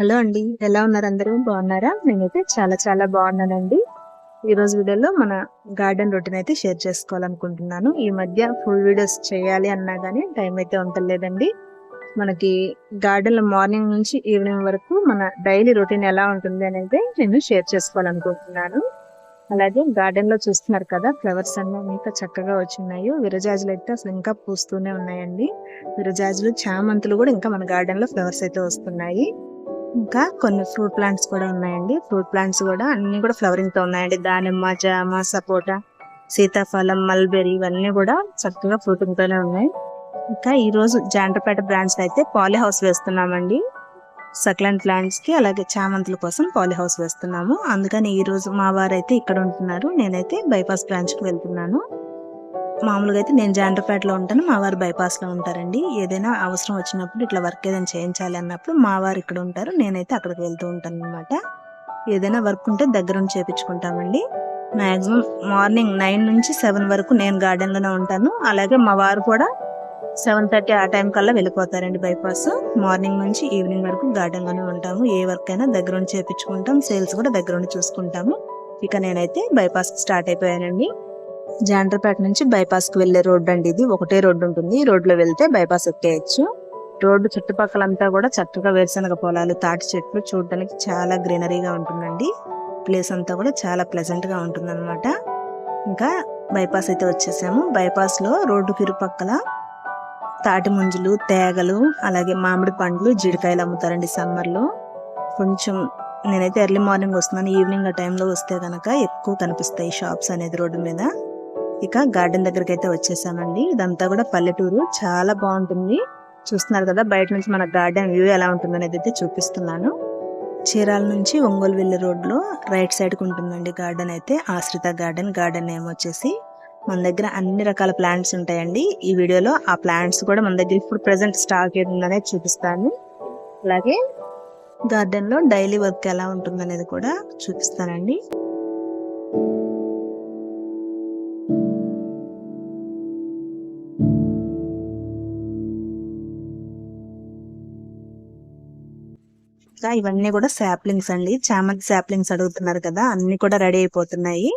Hello అండి ఎలా ఉన్నారు అందరూ? బాగున్నారా? నేనైతే చాలా చాలా బాగున్నానండి. ఈ రోజు వీడియోలో మన గార్డెన్ రొటీన్ అయితే షేర్ చేసుకోవాలనుకుంటున్నాను. ఈ మధ్య ఫుల్ వీడియోస్ చేయాలి అన్నా కానీ టైం అయితే ఉండలేదండి. మనకి గార్డెన్లో మార్నింగ్ నుంచి ఈవినింగ్ వరకు మన డైలీ రొటీన్ ఎలా ఉంటుంది అనేది నేను షేర్ చేసుకోవాలనుకుంటున్నాను. అలాగే గార్డెన్లో చూస్తున్నారు కదా ఫ్లవర్స్ అన్నీ ఇంకా చక్కగా వచ్చినాయి. విరజాజులు అయితే అసలు ఇంకా పూస్తూనే ఉన్నాయండి. విరజాజులు చామంతులు కూడా ఇంకా మన గార్డెన్లో ఫ్లవర్స్ అయితే వస్తున్నాయి. ఇంకా కొన్ని ఫ్రూట్ ప్లాంట్స్ కూడా ఉన్నాయండి. ఫ్రూట్ ప్లాంట్స్ కూడా అన్ని కూడా ఫ్లవరింగ్తో ఉన్నాయండి. దానిమ్మ జామ సపోటా సీతాఫలం మల్బెరీ ఇవన్నీ కూడా చక్కగా ఫ్రూటింగ్ తోనే ఉన్నాయి. ఇంకా ఈ రోజు జాండ్రపేట బ్రాంచ్ అయితే పాలీ హౌస్ వేస్తున్నామండి. సక్లెంట్ ప్లాంట్స్కి అలాగే చామంతుల కోసం పాలీ హౌస్ వేస్తున్నాము. అందుకని ఈ రోజు మా వారు అయితే ఇక్కడ ఉంటున్నారు. నేనైతే బైపాస్ బ్రాంచ్కి వెళ్తున్నాను. మామూలుగా అయితే నేను జాండ్రపేటలో ఉంటాను మా వారు బైపాస్లో ఉంటారండి. ఏదైనా అవసరం వచ్చినప్పుడు ఇట్లా వర్క్ ఏదైనా చేయించాలి అన్నప్పుడు మా వారు ఇక్కడ ఉంటారు నేనైతే అక్కడికి వెళ్తూ ఉంటాను అనమాట ఏదైనా వర్క్ ఉంటే దగ్గరుండి చేపించుకుంటామండి. మాక్సిమం మార్నింగ్ నైన్ నుంచి సెవెన్ వరకు నేను గార్డెన్లోనే ఉంటాను. అలాగే మా వారు కూడా సెవెన్ థర్టీ ఆ టైం కల్లా వెళ్ళిపోతారండి బైపాస్. మార్నింగ్ నుంచి ఈవినింగ్ వరకు గార్డెన్లోనే ఉంటాము. ఏ వర్క్ అయినా దగ్గర ఉండి చేపించుకుంటాం. సేల్స్ కూడా దగ్గరుండి చూసుకుంటాము. ఇక నేనైతే బైపాస్ స్టార్ట్ అయిపోయానండి. జాండ్రపేట నుంచి బైపాస్కి వెళ్ళే రోడ్డు అండి ఇది. ఒకటే రోడ్డు ఉంటుంది. ఈ రోడ్లో వెళ్తే బైపాస్ ఎక్కేయచ్చు. రోడ్డు చుట్టుపక్కలంతా కూడా చక్కగా వేరుశనగ పొలాలు తాటి చెట్లు చూడడానికి చాలా గ్రీనరీగా ఉంటుందండి. ప్లేస్ అంతా కూడా చాలా ప్లెజెంట్గా గా ఇంకా బైపాస్ అయితే వచ్చేసాము. బైపాస్లో రోడ్డు రోడ్డుకి ఇరుపక్కల తాటి ముంజులు తేగలు అలాగే మామిడి పండ్లు జీడికాయలు అమ్ముతారండి సమ్మర్లో. కొంచెం నేనైతే ఎర్లీ మార్నింగ్ వస్తున్నాను. ఈవినింగ్ ఆ టైంలో వస్తే కనుక ఎక్కువ కనిపిస్తాయి షాప్స్ అనేది రోడ్డు మీద. ఇక గార్డెన్ దగ్గరికి అయితే వచ్చేసామండి. ఇదంతా కూడా పల్లెటూరు. చాలా బాగుంటుంది. చూస్తున్నారు కదా బయట నుంచి మన గార్డెన్ వ్యూ ఎలా ఉంటుంది అనేది అయితే చూపిస్తున్నాను. చీరాల నుంచి ఒంగోలు వెళ్ళే రోడ్లో రైట్ సైడ్కి ఉంటుందండి గార్డెన్ అయితే ఆశ్రిత గార్డెన్. గార్డెన్ నేమ్ వచ్చేసి మన దగ్గర అన్ని రకాల ప్లాంట్స్ ఉంటాయండి. ఈ వీడియోలో ఆ ప్లాంట్స్ కూడా మన దగ్గర ఇప్పుడు ప్రెసెంట్ స్టాక్ ఏది చూపిస్తాను. అలాగే గార్డెన్లో డైలీ వర్క్ ఎలా ఉంటుందనేది కూడా చూపిస్తానండి. ఇంకా ఇవన్నీ కూడా శాప్లింగ్స్ అండి. చామంతి శాప్లింగ్స్ అడుగుతున్నారు కదా అన్ని కూడా రెడీ అయిపోతున్నాయి.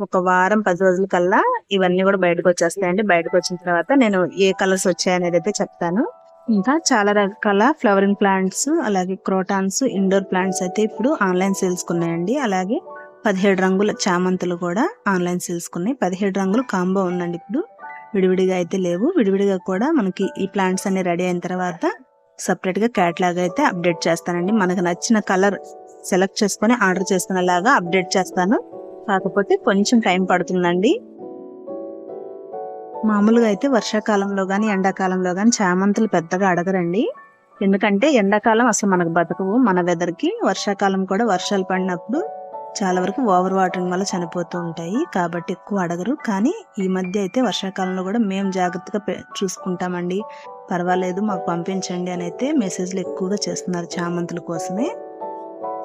ఒక వారం పది రోజుల కల్లా ఇవన్నీ కూడా బయటకు వచ్చేస్తాయండి. బయటకు వచ్చిన తర్వాత నేను ఏ కలర్స్ వచ్చాయనేది అయితే చెప్తాను. ఇంకా చాలా రకాల ఫ్లవరింగ్ ప్లాంట్స్ అలాగే క్రోటాన్స్ ఇండోర్ ప్లాంట్స్ అయితే ఇప్పుడు ఆన్లైన్ సేల్స్ ఉన్నాయండి. అలాగే పదిహేడు రంగుల చామంతులు కూడా ఆన్లైన్ సేల్స్ ఉన్నాయి. పదిహేడు రంగులు కాంబో ఉందండి ఇప్పుడు. విడివిడిగా అయితే లేవు. విడివిడిగా కూడా మనకి ఈ ప్లాంట్స్ అన్ని రెడీ అయిన తర్వాత సపరేట్గా క్యాట్లాగ్ అయితే అప్డేట్ చేస్తానండి. మనకు నచ్చిన కలర్ సెలెక్ట్ చేసుకొని ఆర్డర్ చేసుకునేలాగా అప్డేట్ చేస్తాను. కాకపోతే కొంచెం టైం పడుతుందండి. మామూలుగా అయితే వర్షాకాలంలో కానీ ఎండాకాలంలో కానీ చామంతులు పెద్దగా అడగరండి. ఎందుకంటే ఎండాకాలం అసలు మనకు బతకవు. మన వెదర్కి వర్షాకాలం కూడా వర్షాలు పడినప్పుడు చాలా వరకు ఓవర్ వాటరింగ్ వల్ల చనిపోతూ ఉంటాయి. కాబట్టి ఎక్కువ అడగరు. కానీ ఈ మధ్య అయితే వర్షాకాలంలో కూడా మేము జాగ్రత్తగా చూసుకుంటామండి. పర్వాలేదు మాకు పంపించండి అని అయితే మెసేజ్లు ఎక్కువగా చేస్తున్నారు చామంతుల కోసమే.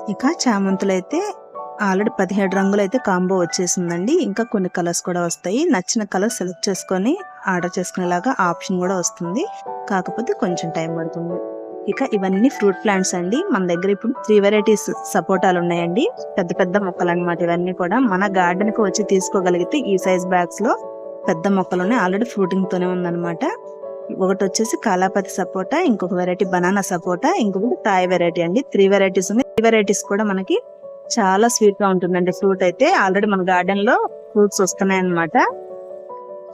ఇక చామంతులు అయితే ఆల్రెడీ పదిహేడు రంగులు అయితే కాంబో వచ్చేసిందండి. ఇంకా కొన్ని కలర్స్ కూడా వస్తాయి. నచ్చిన కలర్ సెలెక్ట్ చేసుకొని ఆర్డర్ చేసుకునేలాగా ఆప్షన్ కూడా వస్తుంది. కాకపోతే కొంచెం టైం పడుతుంది. ఇక ఇవన్నీ ఫ్రూట్ ప్లాంట్స్ అండి. మన దగ్గర ఇప్పుడు త్రీ వెరైటీస్ సపోటాలు ఉన్నాయండి. పెద్ద పెద్ద మొక్కలు అనమాట ఇవన్నీ కూడా. మన గార్డెన్కి వచ్చి తీసుకోగలిగితే ఈ సైజ్ బ్యాగ్స్లో పెద్ద మొక్కలు ఉన్నాయి ఆల్రెడీ ఫ్రూటింగ్ తోనే ఉందన్నమాట. ఒకటి వచ్చేసి కాలాపతి సపోటా ఇంకొక వెరైటీ బనానా సపోటా ఇంకొకటి తాయి వెరైటీ అండి. త్రీ వెరైటీస్ ఉన్నాయి. త్రీ వెరైటీస్ కూడా మనకి చాలా స్వీట్గా ఉంటుందండి ఫ్రూట్ అయితే. ఆల్రెడీ మన గార్డెన్లో ఫ్రూట్స్ వస్తున్నాయి అనమాట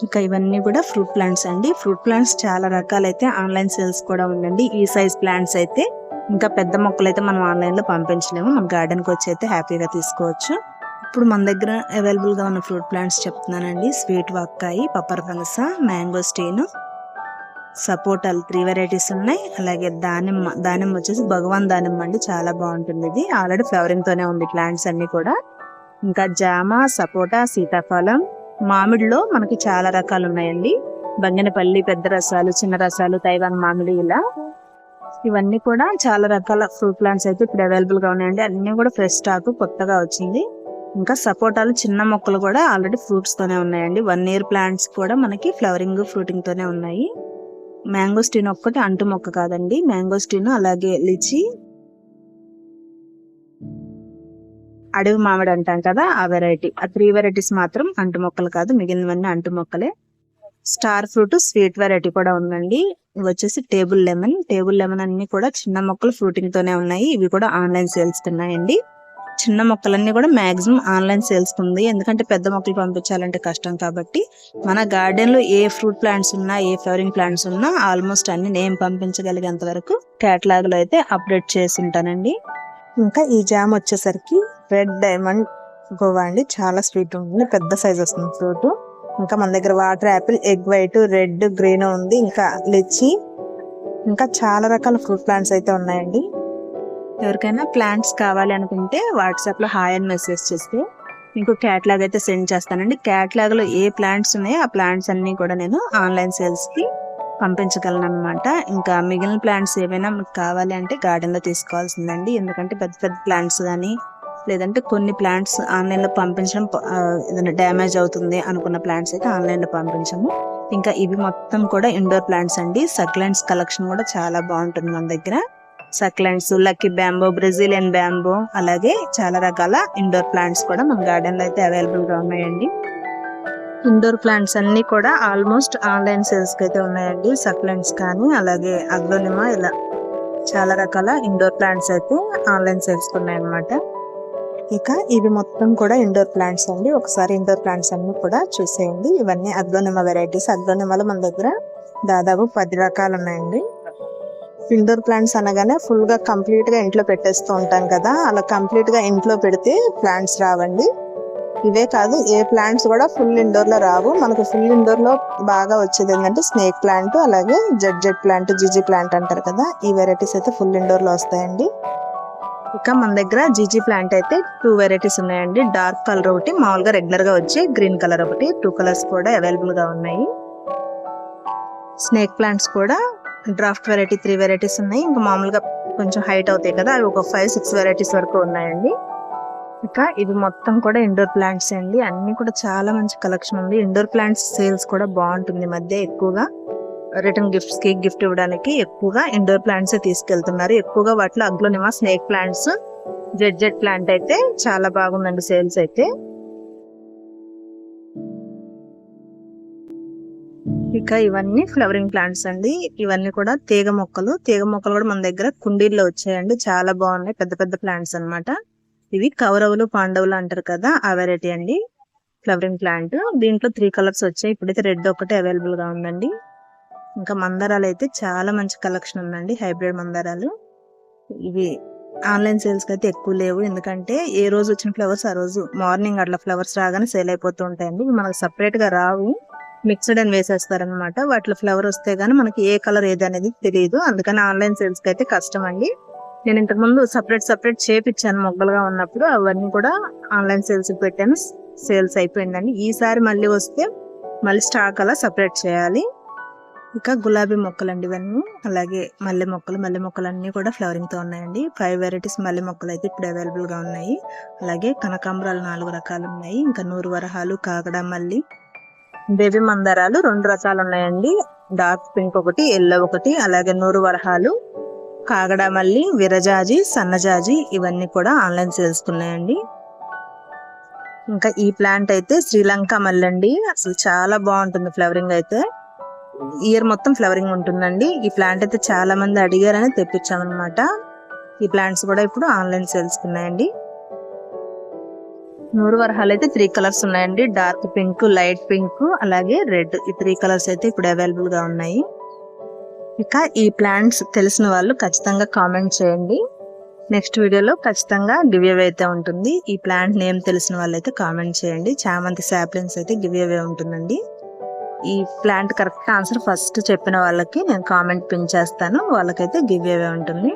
ఇంకా ఇవన్నీ కూడా ఫ్రూట్ ప్లాంట్స్ అండి. ఫ్రూట్ ప్లాంట్స్ చాలా రకాలైతే ఆన్లైన్ సేల్స్ కూడా ఉందండి. ఈ సైజ్ ప్లాంట్స్ అయితే ఇంకా పెద్ద మొక్కలు అయితే మనం ఆన్లైన్లో పంపించలేము. మన గార్డెన్కి వచ్చి అయితే హ్యాపీగా తీసుకోవచ్చు. ఇప్పుడు మన దగ్గర అవైలబుల్గా ఉన్న ఫ్రూట్ ప్లాంట్స్ చెప్తున్నానండి. స్వీట్ వక్కాయి పప్పర్ పనస మ్యాంగో స్టీన్ సపోటాలు త్రీ వెరైటీస్ ఉన్నాయి. అలాగే దానిమ్మ దానిమ్మ వచ్చేసి భగవాన్ దానిమ్మ అండి. చాలా బాగుంటుంది ఇది. ఆల్రెడీ ఫ్లవరింగ్ తోనే ఉంది ప్లాంట్స్ అన్నీ కూడా. ఇంకా జామ సపోటా సీతాఫలం మామిడిలో మనకి చాలా రకాలు ఉన్నాయండి బంగినపల్లి పెద్ద రసాలు చిన్న రసాలు తైవాన్ మామిడి ఇలా. ఇవన్నీ కూడా చాలా రకాల ఫ్రూట్ ప్లాంట్స్ అయితే ఇప్పుడు అవైలబుల్గా ఉన్నాయండి. అన్ని కూడా ఫ్రెష్ స్టాక్ కొత్తగా వచ్చింది. ఇంకా సపోటాలు చిన్న మొక్కలు కూడా ఆల్రెడీ ఫ్రూట్స్ తోనే ఉన్నాయండి. వన్ ఇయర్ ప్లాంట్స్ కూడా మనకి ఫ్లవరింగ్ ఫ్రూటింగ్ తోనే ఉన్నాయి. మ్యాంగోస్టీన్ ఒక్కటి అంటు మొక్క కాదండి. మ్యాంగోస్టీన్ అలాగే లిచి అడవి మామిడి అంటాం కదా ఆ వెరైటీ ఆ త్రీ వెరైటీస్ మాత్రం అంటు మొక్కలు కాదు మిగిలినవన్నీ అంటు మొక్కలే. స్టార్ ఫ్రూట్ స్వీట్ వెరైటీ కూడా ఉందండి. ఇవి వచ్చేసి టేబుల్ లెమన్ టేబుల్ లెమన్ అన్ని కూడా చిన్న మొక్కలు ఫ్రూటింగ్ తోనే ఉన్నాయి. ఇవి కూడా ఆన్లైన్ సేల్స్ ఉన్నాయండి చిన్న మొక్కలన్నీ కూడా మాక్సిమం ఆన్లైన్ సేల్స్ ఉంది. ఎందుకంటే పెద్ద మొక్కలు పంపించాలంటే కష్టం కాబట్టి మన గార్డెన్లో ఏ ఫ్రూట్ ప్లాంట్స్ ఉన్నా ఏ ఫ్లవరింగ్ ప్లాంట్స్ ఉన్నా ఆల్మోస్ట్ అన్ని నేను పంపించగలిగేంత వరకు కేటలాగ్లో అయితే అప్డేట్ చేసి ఉంటానండి. ఇంకా ఈ జామ్ వచ్చేసరికి రెడ్ డైమండ్ గోవా అండి. చాలా స్వీట్ ఉంటుంది. పెద్ద సైజ్ వస్తుంది ఫ్రూట్. ఇంకా మన దగ్గర water apple egg white red green ఉంది. ఇంకా లిచ్చి. ఇంకా చాలా రకాల ఫ్రూట్ ప్లాంట్స్ అయితే ఉన్నాయండి. ఎవరికైనా ప్లాంట్స్ కావాలి అనుకుంటే వాట్సాప్లో హాయ్ అని మెసేజ్ చేస్తే మీకు క్యాట్లాగ్ అయితే సెండ్ చేస్తానండి. క్యాట్లాగ్లో ఏ ప్లాంట్స్ ఉన్నాయో ఆ ప్లాంట్స్ అన్నీ కూడా నేను ఆన్లైన్ సేల్స్కి పంపించగలను అనమాట ఇంకా మిగిలిన ప్లాంట్స్ ఏవైనా మీకు కావాలి అంటే గార్డెన్లో తీసుకోవాల్సిందండి. ఎందుకంటే పెద్ద పెద్ద ప్లాంట్స్ కానీ లేదంటే కొన్ని ప్లాంట్స్ ఆన్లైన్లో పంపించడం ఏదైనా డ్యామేజ్ అవుతుంది అనుకున్న ప్లాంట్స్ అయితే ఆన్లైన్లో పంపించము. ఇంకా ఇవి మొత్తం కూడా ఇండోర్ ప్లాంట్స్ అండి. సక్లెంట్స్ కలెక్షన్ కూడా చాలా బాగుంటుంది మన దగ్గర. Succulents lucky bamboo Brazilian bamboo అలాగే చాలా రకాల ఇండోర్ ప్లాంట్స్ కూడా మన గార్డెన్లో అయితే అవైలబుల్గా ఉన్నాయండి. ఇండోర్ ప్లాంట్స్ అన్ని కూడా ఆల్మోస్ట్ ఆన్లైన్ సేల్స్కి అయితే ఉన్నాయండి. సక్లెంట్స్ కానీ అలాగే అగ్లోనిమా ఇలా చాలా రకాల ఇండోర్ ప్లాంట్స్ అయితే ఆన్లైన్ సేల్స్ ఉన్నాయన్నమాట. ఇక ఇవి మొత్తం కూడా ఇండోర్ ప్లాంట్స్ అండి. ఒకసారి ఇండోర్ ప్లాంట్స్ అన్ని కూడా చూసేయండి. ఇవన్నీ అద్వనిమ వెరైటీస్. అద్వనిమలు మన దగ్గర దాదాపు పది రకాలు ఉన్నాయండి. ఇండోర్ ప్లాంట్స్ అనగానే ఫుల్గా కంప్లీట్గా ఇంట్లో పెట్టేస్తూ ఉంటాం కదా. అలా కంప్లీట్గా ఇంట్లో పెడితే ప్లాంట్స్ రావండి. ఇవే కాదు ఏ ప్లాంట్స్ కూడా ఫుల్ ఇండోర్లో రావు. మనకు ఫుల్ ఇండోర్లో బాగా వచ్చేది ఏంటంటే స్నేక్ ప్లాంట్ అలాగే జెడ్ జెడ్ ప్లాంట్ జిజి ప్లాంట్ అంటారు కదా. ఈ వెరైటీస్ అయితే ఫుల్ ఇండోర్లో వస్తాయండి. ఇక మన దగ్గర జీజీ ప్లాంట్ అయితే టూ వెరైటీస్ ఉన్నాయండి. డార్క్ కలర్ ఒకటి మామూలుగా రెగ్యులర్గా వచ్చి గ్రీన్ కలర్ ఒకటి. టూ కలర్స్ కూడా అవైలబుల్గా ఉన్నాయి. స్నేక్ ప్లాంట్స్ కూడా డ్రాఫ్ట్ వెరైటీ త్రీ వెరైటీస్ ఉన్నాయి. ఇంకా మామూలుగా కొంచెం హైట్ అవుతాయి కదా అవి ఒక ఫైవ్ సిక్స్ వెరైటీస్ వరకు ఉన్నాయండి. ఇక ఇవి మొత్తం కూడా ఇండోర్ ప్లాంట్స్ అండి. అన్ని కూడా చాలా మంచి కలెక్షన్ ఉంది. ఇండోర్ ప్లాంట్స్ సేల్స్ కూడా బాగుంటుంది మధ్య ఎక్కువగా. రిటర్న్ గిఫ్ట్స్కి గిఫ్ట్ ఇవ్వడానికి ఎక్కువగా ఇండోర్ ప్లాంట్స్ తీసుకెళ్తున్నారు. ఎక్కువగా వాటిలో aglaonema snake plants Z Z plant అయితే చాలా బాగుందండి సేల్స్ అయితే. ఇక ఇవన్నీ ఫ్లవరింగ్ ప్లాంట్స్ అండి. ఇవన్నీ కూడా తీగ మొక్కలు. తీగ మొక్కలు కూడా మన దగ్గర కుండీల్లో వచ్చాయండి. చాలా బాగున్నాయి. పెద్ద పెద్ద ప్లాంట్స్ అన్నమాట. ఇవి కౌరవులు పాండవులు అంటారు కదా ఆ వెరైటీ అండి. ఫ్లవరింగ్ ప్లాంట్ దీంట్లో త్రీ కలర్స్ వచ్చాయి. ఇప్పుడైతే రెడ్ ఒకటి అవైలబుల్గా ఉందండి. ఇంకా మందారాలు అయితే చాలా మంచి కలెక్షన్ ఉందండి హైబ్రిడ్ మందారాలు. ఇవి ఆన్లైన్ సేల్స్కి అయితే ఎక్కువ లేవు. ఎందుకంటే ఏ రోజు వచ్చిన ఫ్లవర్స్ ఆ రోజు మార్నింగ్ అట్లా ఫ్లవర్స్ రాగానే సేల్ అయిపోతూ ఉంటాయండి. మనకు సపరేట్గా రావు. మిక్స్డ్ అని వేసేస్తారనమాట వాటిలో ఫ్లవర్ వస్తే కానీ మనకి ఏ కలర్ ఏది అనేది తెలియదు అందుకని ఆన్లైన్ సేల్స్కి అయితే కష్టం అండి. నేను ఇంతకు ముందు సపరేట్ సపరేట్ చేపించాను మొగ్గలుగా ఉన్నప్పుడు. అవన్నీ కూడా ఆన్లైన్ సేల్స్ పెట్టాను. సేల్స్ అయిపోయిందండి. ఈసారి మళ్ళీ వస్తే మళ్ళీ స్టాక్ అలా సపరేట్ చేయాలి. ఇంకా గులాబీ మొక్కలు అండి ఇవన్నీ. అలాగే మల్లె మొక్కలు మల్లె మొక్కలు అన్నీ కూడా ఫ్లవరింగ్తో ఉన్నాయండి. ఫైవ్ వెరైటీస్ మల్లె మొక్కలు అయితే ఇప్పుడు అవైలబుల్గా ఉన్నాయి. అలాగే కనకాంబరాలు నాలుగు రకాలు ఉన్నాయి. ఇంకా నూరు వరహాలు కాగడ మల్లి బేబీ మందారాలు రెండు రకాలు ఉన్నాయండి. డార్క్ పింక్ ఒకటి ఎల్లో ఒకటి అలాగే నూరు వరహాలు కాగడ మల్లి విరజాజి సన్నజాజి ఇవన్నీ కూడా ఆన్లైన్ సేల్స్ ఉన్నాయండి. ఇంకా ఈ ప్లాంట్ అయితే శ్రీలంక మల్లి అండి. అసలు చాలా బాగుంటుంది ఫ్లవరింగ్ అయితే. ఇయర్ మొత్తం ఫ్లవరింగ్ ఉంటుందండి. ఈ ప్లాంట్ అయితే చాలా మంది అడిగారని తెప్పించామన్నమాట. ఈ ప్లాంట్స్ కూడా ఇప్పుడు ఆన్లైన్ సేల్స్ ఉన్నాయండి. నూరు వరహాలు అయితే త్రీ కలర్స్ ఉన్నాయండి. డార్క్ పింక్ లైట్ పింక్ అలాగే రెడ్. ఈ త్రీ కలర్స్ అయితే ఇప్పుడు అవైలబుల్గా ఉన్నాయి. ఇక ఈ ప్లాంట్స్ తెలిసిన వాళ్ళు ఖచ్చితంగా కామెంట్ చేయండి. నెక్స్ట్ వీడియోలో ఖచ్చితంగా గివ్ అవే అయితే ఉంటుంది. ఈ ప్లాంట్ నేమ్ తెలిసిన వాళ్ళైతే కామెంట్ చేయండి. చామంతి సాప్లిన్స్ అయితే గివ్ అవే ఉంటుందండి. ఈ ప్లాంట్ కరెక్ట్ ఆన్సర్ ఫస్ట్ చెప్పిన వాళ్ళకి నేను కామెంట్ పిన్ చేస్తాను. వాళ్ళకైతే గివ్ అవే ఉంటుంది.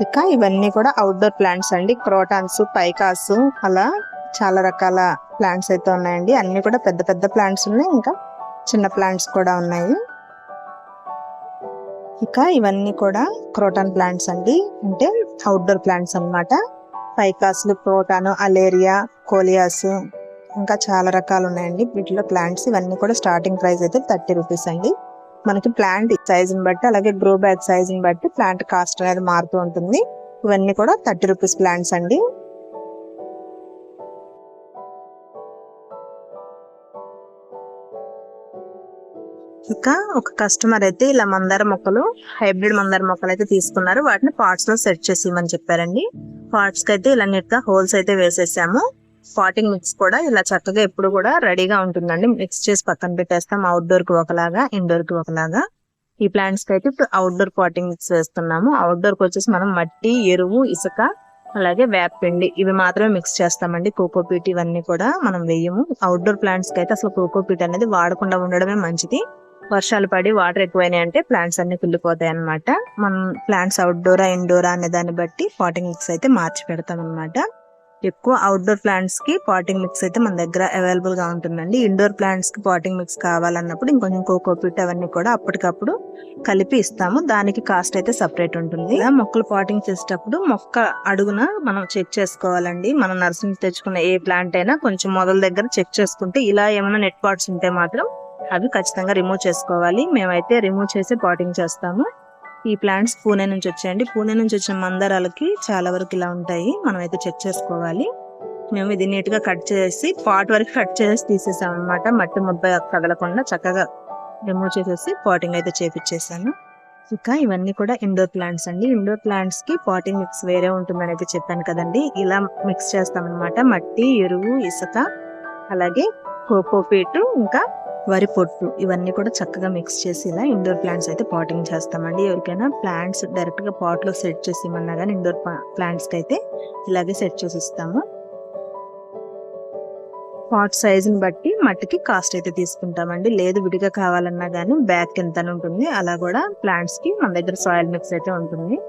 ఇక ఇవన్నీ కూడా అవుట్డోర్ ప్లాంట్స్ అండి. క్రోటాన్స్ పైకాస్ అలా చాలా రకాల ప్లాంట్స్ అయితే ఉన్నాయండి. అన్నీ కూడా పెద్ద పెద్ద ప్లాంట్స్ ఉన్నాయి. ఇంకా చిన్న ప్లాంట్స్ కూడా ఉన్నాయి. ఇక ఇవన్నీ కూడా క్రోటాన్ ప్లాంట్స్ అండి. అంటే అవుట్డోర్ ప్లాంట్స్ అన్నమాట. పైకాస్లు ప్రోటాను అలేరియా కోలియాస్ ఇంకా చాలా రకాలు ఉన్నాయండి. వీటిలో ప్లాంట్స్ ఇవన్నీ కూడా స్టార్టింగ్ ప్రైస్ అయితే థర్టీ రూపీస్ అండి. మనకి ప్లాంట్ సైజుని బట్టి అలాగే గ్రో బ్యాగ్ సైజుని బట్టి ప్లాంట్ కాస్ట్ అనేది మారుతూ ఉంటుంది. ఇవన్నీ కూడా థర్టీ రూపీస్ ప్లాంట్స్ అండి. ఇంకా ఒక కస్టమర్ అయితే ఇలా మందార మొక్కలు హైబ్రిడ్ మందార మొక్కలు అయితే తీసుకున్నారు. వాటిని పార్ట్స్లో సెట్ చేసి ఇవ్వమని చెప్పారండి. పార్ట్స్కి అయితే ఇలా నీట్గా హోల్స్ అయితే వేసేసాము. పాటింగ్ మిక్స్ కూడా ఇలా చక్కగా ఎప్పుడు కూడా రెడీగా ఉంటుందండి. మిక్స్ చేసి పక్కన పెట్టేస్తాం. అవుట్డోర్కి ఒకలాగా ఇండోర్కి ఒకలాగా. ఈ ప్లాంట్స్కి అయితే ఇప్పుడు అవుట్డోర్ పాటింగ్ మిక్స్ వేస్తున్నాము అవుట్డోర్కి వచ్చేసి మనం మట్టి ఎరువు ఇసుక అలాగే వేపపిండి ఇవి మాత్రమే మిక్స్ చేస్తామండి. కోకోపీట్ ఇవన్నీ కూడా మనం వేయము. అవుట్డోర్ ప్లాంట్స్కి అయితే అసలు కోకోపీట్ అనేది వాడకుండా ఉండడమే మంచిది. వర్షాలు పడి వాటర్ ఎక్కువైనాయి అంటే ప్లాంట్స్ అన్ని కుళ్ళిపోతాయి అనమాట మనం ప్లాంట్స్ అవుట్డోరా ఇండోరా అనే దాన్ని బట్టి పాటింగ్ మిక్స్ అయితే మార్చి పెడతాం అనమాట ఎక్కువ అవుట్డోర్ ప్లాంట్స్కి పాటింగ్ మిక్స్ అయితే మన దగ్గర అవైలబుల్గా ఉంటుందండి. ఇండోర్ ప్లాంట్స్కి పాటింగ్ మిక్స్ కావాలన్నప్పుడు ఇంకొంచెం కోకోపీట్ అవన్నీ కూడా అప్పటికప్పుడు కలిపి ఇస్తాము. దానికి కాస్ట్ అయితే సపరేట్ ఉంటుంది. ఇలా మొక్కలు పాటింగ్ చేసేటప్పుడు మొక్క అడుగున మనం చెక్ చేసుకోవాలండి. మనం నర్సింగ్ తెచ్చుకున్న ఏ ప్లాంట్ అయినా కొంచెం మొదల దగ్గర చెక్ చేసుకుంటే ఇలా ఏమైనా నెట్ పాట్స్ ఉంటే మాత్రం అవి ఖచ్చితంగా రిమూవ్ చేసుకోవాలి. మేమైతే రిమూవ్ చేసి పాటింగ్ చేస్తాము. ఈ ప్లాంట్స్ పూణే నుంచి వచ్చాయండి. పూణే నుంచి వచ్చిన మందారాలకి చాలా వరకు ఇలా ఉంటాయి. మనం అయితే చెక్ చేసుకోవాలి. మేము ఇది నీట్గా కట్ చేసి పాట్ వరకు కట్ చేసి తీసేసాం అనమాట మట్టి ముద్ద కదలకుండా చక్కగా రిమూవ్ చేసేసి పాటింగ్ అయితే చేపించేసాను ఇంకా ఇవన్నీ కూడా ఇండోర్ ప్లాంట్స్ అండి. ఇండోర్ ప్లాంట్స్కి పాటింగ్ మిక్స్ వేరే ఉంటుందని అయితే చెప్పాను కదండి. ఇలా మిక్స్ చేస్తామన్నమాట. మట్టి ఎరువు ఇసుక అలాగే కోకోపీటు ఇంకా వరి పొట్టు ఇవన్నీ కూడా చక్కగా మిక్స్ చేసి ఇలా ఇండోర్ ప్లాంట్స్ అయితే పాటింగ్ చేస్తామండి. ఎవరికైనా ప్లాంట్స్ డైరెక్ట్గా పాట్లో సెట్ చేసి ఇమ్మన్నా కానీ ఇండోర్ ప్లాంట్స్కి అయితే ఇలాగే సెట్ చేసి ఇస్తాము. పాట్ సైజుని బట్టి మట్టికి కాస్ట్ అయితే తీసుకుంటామండి. లేదు విడిగా కావాలన్నా కానీ బ్యాగ్ ఎంత ఉంటుంది. అలా కూడా ప్లాంట్స్కి మన దగ్గర సాయిల్ మిక్స్ అయితే ఉంటుంది.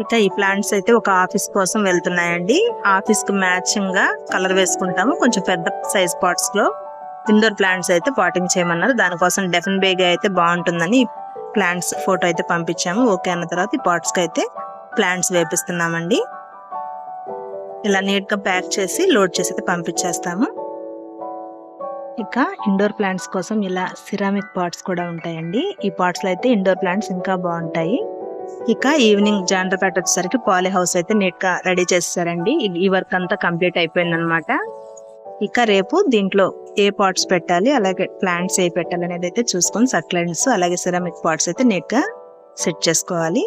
ఇక ఈ ప్లాంట్స్ అయితే ఒక ఆఫీస్ కోసం వెళ్తున్నాయండి. ఆఫీస్కి మ్యాచింగ్గా కలర్ వేసుకుంటాము. కొంచెం పెద్ద సైజ్ పాట్స్లో ఇండోర్ ప్లాంట్స్ అయితే పాటింగ్ చేయమన్నారు. దానికోసం డెఫిన్ బేగా అయితే బాగుంటుందని ప్లాంట్స్ ఫోటో అయితే పంపించాము. ఓకే అన్న తర్వాత ఈ పాట్స్కి అయితే ప్లాంట్స్ వేపిస్తున్నామండి. ఇలా నీట్గా ప్యాక్ చేసి లోడ్ చేసి అయితే పంపించేస్తాము. ఇక ఇండోర్ ప్లాంట్స్ కోసం ఇలా సిరామిక్ పాట్స్ కూడా ఉంటాయండి. ఈ పాట్స్లో అయితే ఇండోర్ ప్లాంట్స్ ఇంకా బాగుంటాయి. ఇక ఈవినింగ్ జాండ్రపేట వచ్చేసరికి పాలీ హౌస్ అయితే నీట్గా రెడీ చేస్తారండి ఈ వర్క్ అంతా కంప్లీట్ అయిపోయిందనమాట ఇక రేపు దీంట్లో ఏ పాట్స్ పెట్టాలి అలాగే ప్లాంట్స్ ఏ పెట్టాలి అనేది అయితే చూసుకొని సట్లైన్స్ అలాగే సిరామిక్ పాట్స్ అయితే నీట్గా సెట్ చేసుకోవాలి.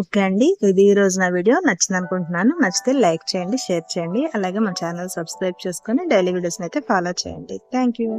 ఓకే అండి. ఇది ఈ రోజు నా వీడియో. నచ్చింది అనుకుంటున్నాను నచ్చితే లైక్ చేయండి షేర్ చేయండి. అలాగే మన ఛానల్ సబ్స్క్రైబ్ చేసుకొని డైలీ వీడియోస్ని అయితే ఫాలో చేయండి. Thank you